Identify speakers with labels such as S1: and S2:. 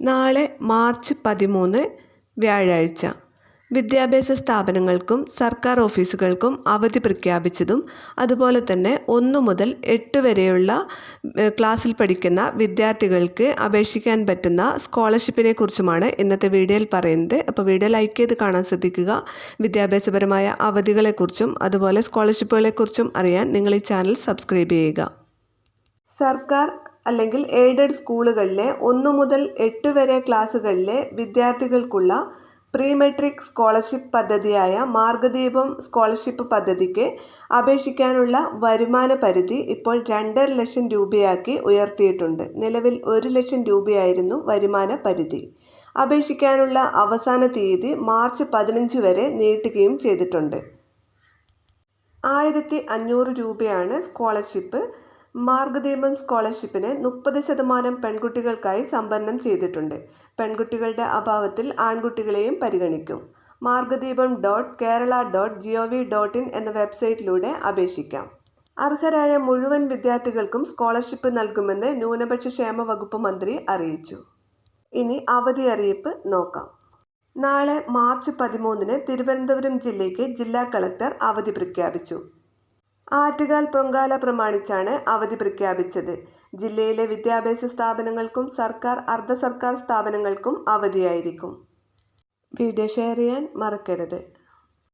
S1: നാളെ മാർച്ച് പതിമൂന്ന് വ്യാഴാഴ്ച. വിദ്യാഭ്യാസ സ്ഥാപനങ്ങൾക്കും സർക്കാർ ഓഫീസുകൾക്കും അവധി പ്രഖ്യാപിച്ചതും അതുപോലെ തന്നെ ഒന്ന് മുതൽ എട്ട് വരെയുള്ള ക്ലാസ്സിൽ പഠിക്കുന്ന വിദ്യാർത്ഥികൾക്ക് അപേക്ഷിക്കാൻ പറ്റുന്ന സ്കോളർഷിപ്പിനെ കുറിച്ചുമാണ് ഇന്നത്തെ വീഡിയോയിൽ പറയുന്നത്. അപ്പോൾ വീഡിയോ ലൈക്ക് ചെയ്ത് കാണാൻ ശ്രദ്ധിക്കുക. വിദ്യാഭ്യാസപരമായ അവധികളെക്കുറിച്ചും അതുപോലെ സ്കോളർഷിപ്പുകളെക്കുറിച്ചും അറിയാൻ നിങ്ങൾ ഈ ചാനൽ സബ്സ്ക്രൈബ് ചെയ്യുക. സർക്കാർ അല്ലെങ്കിൽ എയ്ഡഡ് സ്കൂളുകളിലെ ഒന്ന് മുതൽ എട്ട് വരെ ക്ലാസ്സുകളിലെ വിദ്യാർത്ഥികൾക്കുള്ള പ്രീ മെട്രിക് സ്കോളർഷിപ്പ് പദ്ധതിയായ മാർഗദീപം സ്കോളർഷിപ്പ് പദ്ധതിക്ക് അപേക്ഷിക്കാനുള്ള വരുമാന പരിധി ഇപ്പോൾ രണ്ടര ലക്ഷം രൂപയാക്കി ഉയർത്തിയിട്ടുണ്ട്. നിലവിൽ ഒരു ലക്ഷം രൂപയായിരുന്നു വരുമാന പരിധി. അപേക്ഷിക്കാനുള്ള അവസാന തീയതി മാർച്ച് പതിനഞ്ച് വരെ നീട്ടുകയും ചെയ്തിട്ടുണ്ട്. ആയിരത്തി അഞ്ഞൂറ് രൂപയാണ് സ്കോളർഷിപ്പ് മാർഗദീപം സ്കോളർഷിപ്പിന് മുപ്പത് ശതമാനം പെൺകുട്ടികൾക്കായി സംവരണം ചെയ്തിട്ടുണ്ട്. പെൺകുട്ടികളുടെ അഭാവത്തിൽ ആൺകുട്ടികളെയും പരിഗണിക്കും. Margadeepam dot Kerala dot G O V dot in എന്ന വെബ്സൈറ്റിലൂടെ അപേക്ഷിക്കാം. അർഹരായ മുഴുവൻ വിദ്യാർത്ഥികൾക്കും സ്കോളർഷിപ്പ് നൽകുമെന്ന് ന്യൂനപക്ഷ ക്ഷേമ വകുപ്പ് മന്ത്രി അറിയിച്ചു. ഇനി അവധി അറിയിപ്പ് നോക്കാം. നാളെ മാർച്ച് പതിമൂന്നിന് തിരുവനന്തപുരം ജില്ലയ്ക്ക് ജില്ലാ കളക്ടർ അവധി പ്രഖ്യാപിച്ചു. ആറ്റുകാൽ പൊങ്കാല പ്രമാണിച്ചാണ് അവധി പ്രഖ്യാപിച്ചത്. ജില്ലയിലെ വിദ്യാഭ്യാസ സ്ഥാപനങ്ങൾക്കും സർക്കാർ അർദ്ധ സർക്കാർ സ്ഥാപനങ്ങൾക്കും അവധിയായിരിക്കും. വീഡിയോ ഷെയർ ചെയ്യാൻ മറക്കരുത്.